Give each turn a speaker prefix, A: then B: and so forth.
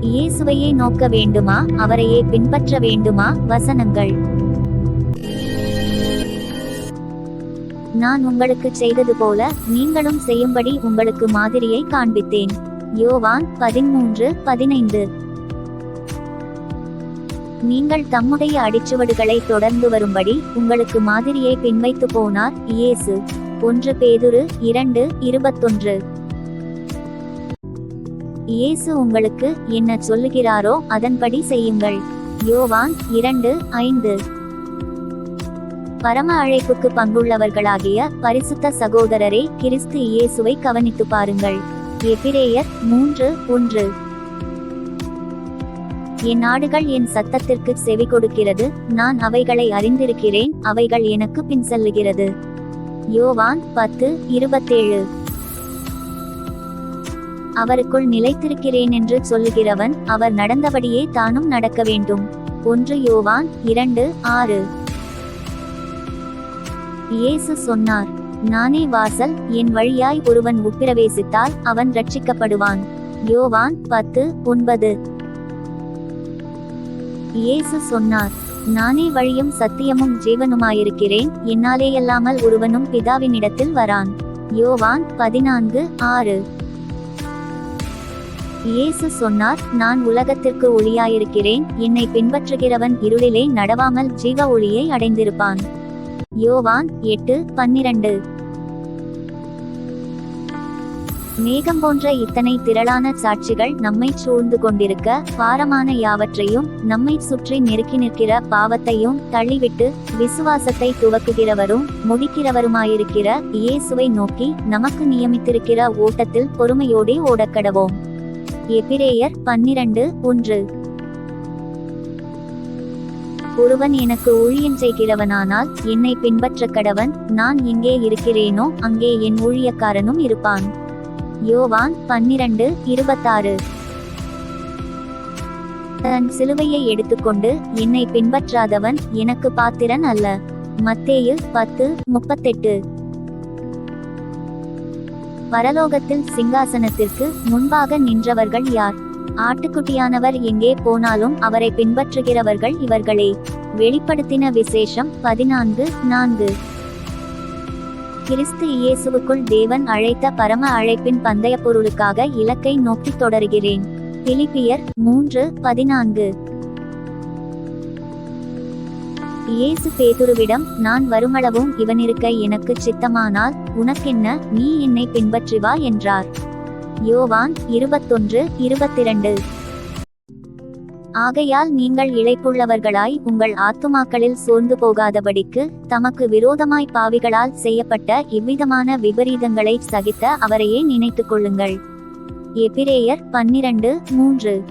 A: இயேசுவையே நோக்க வேண்டுமா? அவரையே பின்பற்ற வேண்டுமா? வசனங்கள். நான் உங்களுக்கு செய்தது போல நீங்களும் செய்யும்படி உங்களுக்கு மாதிரியை காண்பித்தேன். யோவான் பதிமூன்று பதினைந்து. நீங்கள் தம்முடைய அடிச்சுவடுகளை தொடர்ந்து வரும்படி உங்களுக்கு மாதிரியை பின்வைத்து போனார் இயேசு. ஒன்று பேதுரு இரண்டு இருபத்தொன்று. இயேசு உங்களுக்கு என்ன சொல்லுகிறாரோ அதன்படி செய்யுங்கள். யோவான் இரண்டு ஐந்து. பரம அழைப்புக்கு பங்குள்ளவர்களாகிய பரிசுத்த சகோதரரே கிறிஸ்து இயேசுவை கவனித்து பாருங்கள். எபிரேயர் மூன்று ஒன்று. என் நாடுகள் என் சத்தத்திற்கு செவி கொடுக்கிறது நான் அவைகளை அறிந்திருக்கிறேன் அவைகள் எனக்கு பின் செல்லுகிறது. யோவான் பத்து இருபத்தேழு. அவருக்குள் நிலைத்திருக்கிறேன் என்று சொல்லுகிறவன் அவர் நடந்தபடியே தானும் நடக்க வேண்டும். ஒன்று யோவான் இரண்டு ஆறு. இயேசு சொன்னார் நானே வாசல் என் வழியாய் ஒருவன் உப்பிரவேசித்தால் அவன் ரட்சிக்கப்படுவான் யோவான் பத்து ஒன்பது. இயேசு சொன்னார் நானே வழியும் சத்தியமும் ஜீவனுமாயிருக்கிறேன் என்னாலேயல்லாமல் ஒருவனும் பிதாவினிடத்தில் வரான். யோவான் பதினான்கு ஆறு. இயேசு சொன்னார் நான் உலகத்திற்கு ஒளியாயிருக்கிறேன் என்னை பின்பற்றுகிறவன் இருளிலே நடவாமல் ஜீவ ஒளியை அடைந்திருப்பான். யோவான் எட்டு பன்னிரண்டு. மேகம் போன்ற இத்தனை திரளான சாட்சிகள் நம்மை சூழ்ந்து கொண்டிருக்க பாரமான யாவற்றையும் நம்மை சுற்றி நெருக்கி நிற்கிற பாவத்தையும் தள்ளிவிட்டு விசுவாசத்தை துவக்குகிறவரும் முடிக்கிறவருமாயிருக்கிற இயேசுவை நோக்கி நமக்கு நியமித்திருக்கிற ஓட்டத்தில் பொறுமையோடே ஓடக்கடவோம். எபிரேயர் பன்னிரண்டு ஒன்று. ஒருவன் எனக்கு ஊழியம் செய்கிறவனானால் என்னை பின்பற்ற கடவன் நான் எங்கே இருக்கிறேனோ அங்கே என் ஊழியக்காரனும் இருப்பான். யோவான் பன்னிரண்டு இருபத்தாறு. தன் சிலுவையை எடுத்துக்கொண்டு என்னை பின்பற்றாதவன் எனக்கு பாத்திரன் அல்ல. மத்தேயு பத்து முப்பத்தெட்டு. பரலோகத்தில் சிங்காசனத்திற்கு முன்பாக நின்றவர்கள் யார்? ஆட்டுக்குட்டியானவர் எங்கே போனாலும் அவரை பின்பற்றுகிறவர்கள் இவர்களே. வெளிப்படுத்தின விசேஷம் பதினான்கு நான்கு. கிறிஸ்து இயேசுவுக்குள் தேவன் அழைத்த பரம அழைப்பின் பந்தய பொருளுக்காக இலக்கை நோக்கி தொடர்கிறேன். பிலிப்பியர் மூன்று பதினான்கு. இயேசு பேதுருவிடம் நான் வருமளவும் இவனிருக்க எனக்கு சித்தமானால் உனக்கென்ன நீ என்னை பின்பற்றி வா என்றார். யோவான் இருபத்தொன்று இருபத்திரண்டு. ஆகையால் நீங்கள் இழைப்புள்ளவர்களாய் உங்கள் ஆத்துமாக்களில் சோர்ந்து போகாதபடிக்கு தமக்கு விரோதமாய் பாவிகளால் செய்யப்பட்ட இவ்விதமான விபரீதங்களை சகித்த அவரையே நினைத்துக் கொள்ளுங்கள். எபிரேயர் பன்னிரண்டு மூன்று.